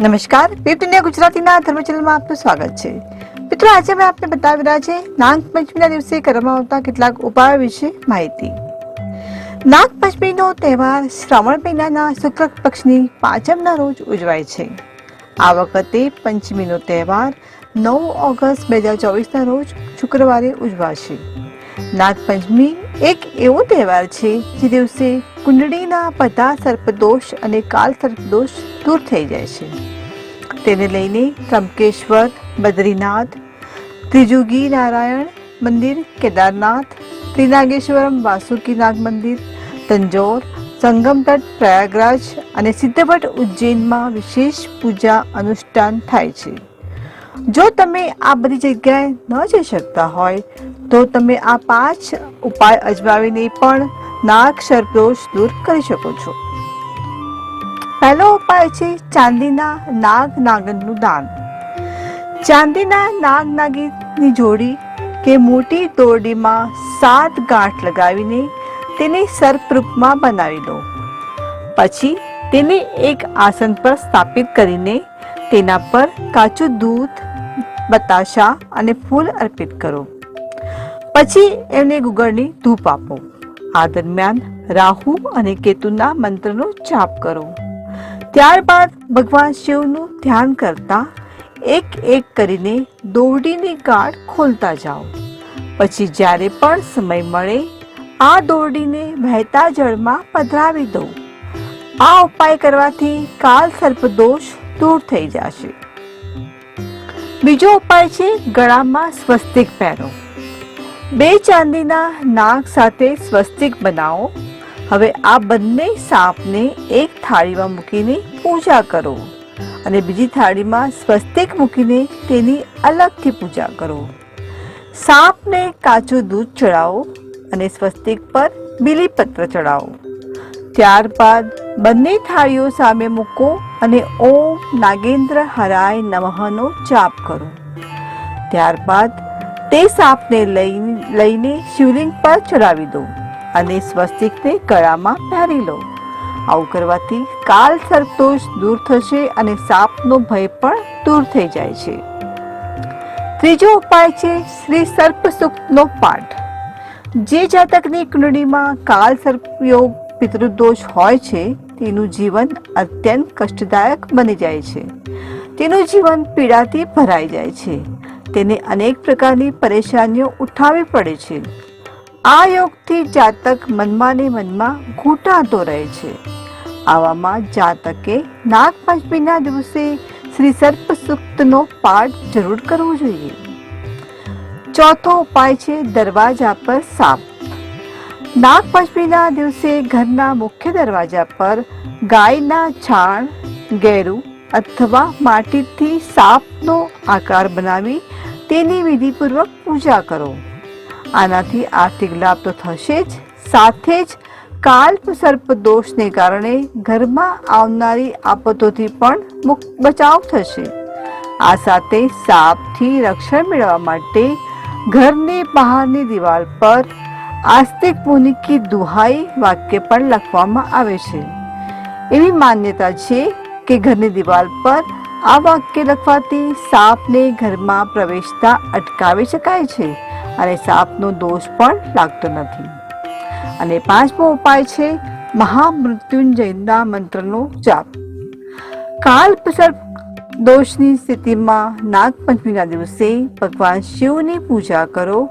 નમસ્કાર પીપ ઇન્ડિયા ગુજરાતીના ધર્મ ચેનલમાં આપનું સ્વાગત છે. મિત્રો, આજે અમે આપને બતાવી રહ્યા છે નાગ પંચમીના દિવસે કરવામાં આવતા કેટલાક ઉપાયો વિશે માહિતી. નાગ પંચમીનો તહેવાર શ્રાવણ મહિનાના શુક્લ પક્ષની પાંચમના રોજ ઉજવાય છે. આ વખતે પંચમીનો તહેવાર નવ ઓગસ્ટ બે હજાર ચોવીસના રોજ શુક્રવારે ઉજવાશે. નાગપંચમી એક એવો તહેવાર છે જે દિવસે કુંડળીના બધા સર્પદોષ અને કાલ સર્પદોષ દૂર થઈ જાય છે. તેને લઈને ત્રંબકેશ્વર, બદ્રીનાથ, ત્રિજુગી નારાયણ મંદિર, કેદારનાથ, ત્રિનાગેશ્વરમ વાસુકીનાગ મંદિર, તંજોર, સંગમ તટ, પ્રયાગરાજ અને સિદ્ધભટ્ટ ઉજ્જૈનમાં વિશેષ પૂજા અનુષ્ઠાન થાય છે. જો તમે આ બધી જગ્યાએ ન જઈ શકતા હોય તો તમે આ પાંચ ઉપાય અજમાવીને પણ નાગ સર્પદોષ દૂર કરી શકો છો. પહેલો ઉપાય છે ચાંદીના નાગ નાગનનું દાન. ચાંદીના નાગ નાગીની જોડી કે મોટી દોરડીમાં સાત ગાંઠ લગાવીને તેને સર્પરૂપમાં બનાવી લો. પછી તેને એક આસન પર સ્થાપિત કરીને તેના પર કાચું દૂધ, બતાશા અને ફૂલ અર્પિત કરો. પછી એમને ગુગળની ધૂપ આપો. આ દરમિયાન રાહુ અને કેતુના મંત્રનો જાપ કરો. ત્યારબાદ ભગવાન શિવનું ધ્યાન કરતા એક એક કરીને દોરડીની ગાઢ ખોલતા જાઓ. પછી જ્યારે પણ સમય મળે, આ દોરડીને વહેતા જળમાં પધરાવી દો. આ ઉપાય કરવાથી કાલ સર્પદોષ દૂર થઈ જશે. બીજો ઉપાય છે, ગળામાં સ્વસ્તિક પહેરો. બે ચાંદીના નાક સાથે સ્વસ્તિક બનાવો. હવે આ બંને સાપને એક થાળીમાં મૂકીને પૂજા કરો અને બીજી થાળીમાં સ્વસ્તિક મૂકીને તેની અલગથી પૂજા કરો. સાપને કાચું દૂધ ચડાવો અને સ્વસ્તિક પર બીલીપત્ર ચડાવો. ત્યારબાદ બંને થાળીઓ સામે મૂકો અને ઓમ નાગેન્દ્ર હરાય નમઃનો જાપ કરો. ત્યારબાદ તે સાપને લઈને લઈને શિવલિંગ પર ચડાવી દો અને સ્વસ્તિકને ગળામાં પહેરી લો. આવું કરવાથી કાલ સર્પદોષ દૂર થશે અને સાપનો ભય પણ દૂર થઈ જાય છે. ત્રીજો ઉપાય છે શ્રી સર્પ સૂક્તનો પાઠ. જે જાતકની કુંડળીમાં કાલ સર્પયોગ પિતૃદોષ હોય છે, તેનું જીવન અત્યંત કષ્ટદાયક બની જાય છે. તેનું જીવન પીડાથી ભરાઈ જાય છે. તેને અનેક પ્રકારની પરેશાનીઓ ઉઠાવવી પડે છે. આ યોગથી જાતક મનમાં ને મનમાં ઘૂંટાતો રહે છે. આવામાં જાતકે નાગપંચમીના દિવસે શ્રી સર્પ સૂક્તનો પાઠ જરૂર કરવો જોઈએ. ચોથો ઉપાય છે દરવાજા પર સાપ. નાગપંચમીના દિવસે ઘરના મુખ્ય દરવાજા પર ગાયના છાણ, ગેરું અથવા માટીથી સાપનો આકાર બનાવી તેની વિધિપૂર્વક પૂજા કરો. આનાથી આર્થિક લાભ તો થશે જ. સાથે જ કાલ્પ સર્પ દોષને કારણે ઘરમાં આવનારી આપતોથી પણ મુક્ત બચાવ થશે. આ સાથે સાપથી રક્ષણ મેળવવા માટે ઘરની બહારની દિવાલ પર આસ્તિક મુનિ દુહાઈ વાક્ય પણ લખવામાં આવે છે. એવી માન્યતા છે કે ઘરની દિવાલ પર આ વાક્ય લખવાથી સાપને ઘરમાં પ્રવેશતા અટકાવી શકાય છે અને સાપનો દોષ પણ લાગતો નથી. અને પાંચમો ઉપાય છે મહામૃત્યુંજયના મંત્રનો જાપ. કાલ્પ સર્પ દોષની સ્થિતિમાં નાગપંચમીના દિવસે ભગવાન શિવની પૂજા કરો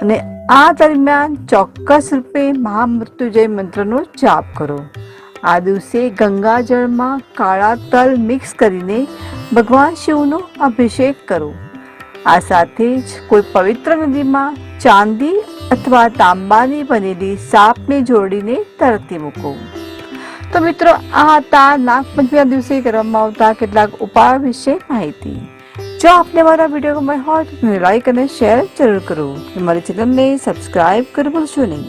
અને આ દરમિયાન ચોક્કસ રૂપે મહામૃત્યુજય મંત્રનો જાપ કરો. આ દિવસે ગંગાજળમાં કાળા તલ મિક્સ કરીને ભગવાન શિવનો અભિષેક કરો. આ સાથે જ કોઈ પવિત્ર નદીમાં ચાંદી અથવા તાંબાની બનેલી સાપને જોડીને તરતી મૂકો. તો મિત્રો, આ હતા નાગપંચમીના દિવસે કરવામાં આવતા કેટલાક ઉપાય વિશે માહિતી. જો આપને મારા વીડિયો ગમ્યો હોય તો લાઈક અને શેર જરૂર કરો. મારી ચેનલને સબસ્ક્રાઇબ કરવું ભૂલશો નહીં.